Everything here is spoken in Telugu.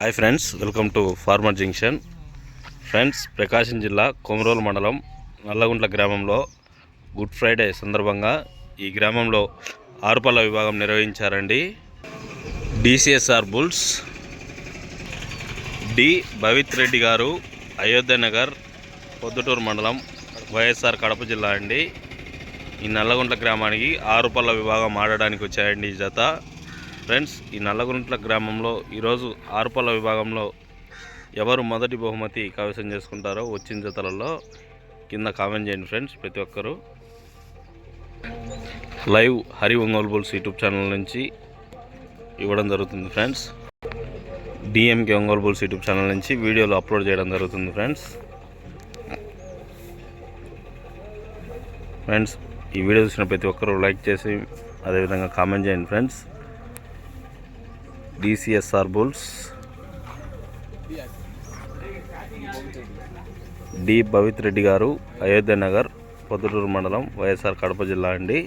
Hi friends welcome to farmer junction friends Prakasam జిల్లా కొమరోలు మండలం నల్లగుంట్ల గ్రామంలో గుడ్ ఫ్రైడే సందర్భంగా ఈ గ్రామంలో ఆరుపల్ల విభాగం నిర్వహించారండి. DCSR bulls D Bhavith Reddy garu Ayodhya Nagar Proddatur మండలం వైఎస్ఆర్ కడప జిల్లా అండి. ఈ నల్లగుంట్ల గ్రామానికి ఆరుపల్ల విభాగం ఆడడానికి వచ్చాయండి ఈ జత. ఫ్రెండ్స్ ఈ నల్లగుంట్ల గ్రామంలో ఈరోజు ఆరుపల్ల విభాగంలో ఎవరు మొదటి బహుమతి కైవసం చేసుకుంటారో వచ్చిన జతలలో కింద కామెంట్ చేయండి ఫ్రెండ్స్ ప్రతి ఒక్కరూ. Live Hari Ongole bulls YouTube channel నుంచి ఇవ్వడం జరుగుతుంది friends. DMK Ongole bulls YouTube channel నుంచి వీడియోలు అప్లోడ్ చేయడం జరుగుతుంది ఫ్రెండ్స్. ఫ్రెండ్స్ ఈ వీడియో చూసిన ప్రతి ఒక్కరూ లైక్ చేసి అదేవిధంగా కామెంట్ చేయండి friends. DCSR bulls D Bhavith Reddy garu Ayodhya Nagar Proddatur మండలం వైఎస్ఆర్ కడప జిల్లా అండి.